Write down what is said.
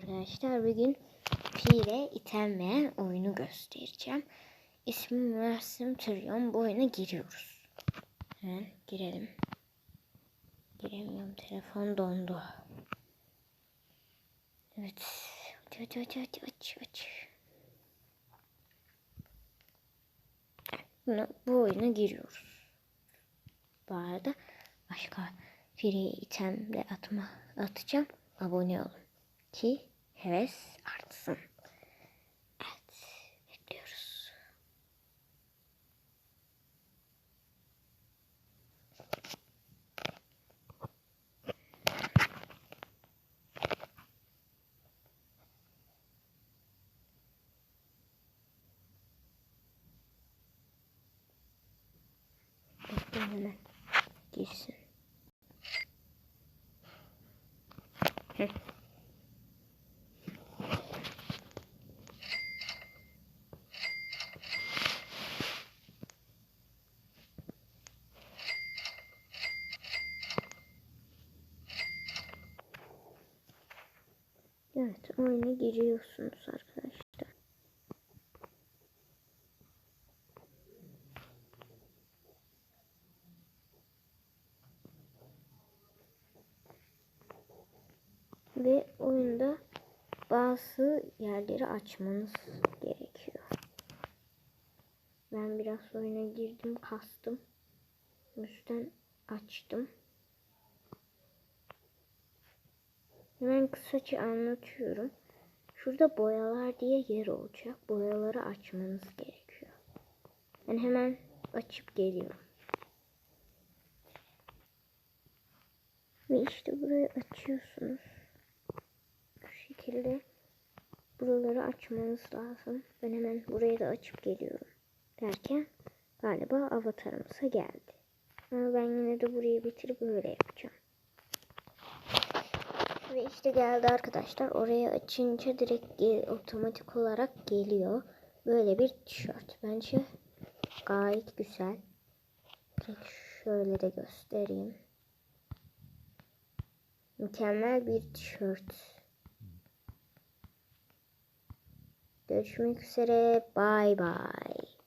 arkadaşlar. Bugün Pire itenmeyen oyunu göstereceğim. İsmi Müessim Trilyon. Bu oyuna giriyoruz. Hemen girelim. Giremiyorum. Telefon dondu. Evet. Aç aç aç aç aç aç. Buna, bu oyuna giriyoruz. Bu arada başka free item de atma, atacağım. Abone olun ki heves artsın. Evet, bekliyoruz. Bekleyin hemen girsin. Heh. Evet, oyuna giriyorsunuz arkadaşlar. Ve oyunda bazı yerleri açmanız gerekiyor. Ben biraz oyuna girdim, kastım. Üstten açtım. Hemen kısaca anlatıyorum. Şurada boyalar diye yer olacak. Boyaları açmanız gerekiyor. Ben hemen açıp geliyorum. Ve işte burayı açıyorsunuz. Bu şekilde buraları açmanız lazım. Ben hemen burayı da açıp geliyorum. Derken galiba avatarımıza geldi. Ama ben yine de burayı bitirip böyle yapacağım. İşte geldi arkadaşlar. Oraya açınca direkt otomatik olarak geliyor. Böyle bir tişört. Bence gayet güzel. Direkt şöyle de göstereyim. Mükemmel bir tişört. Görüşmek üzere. Bay bay.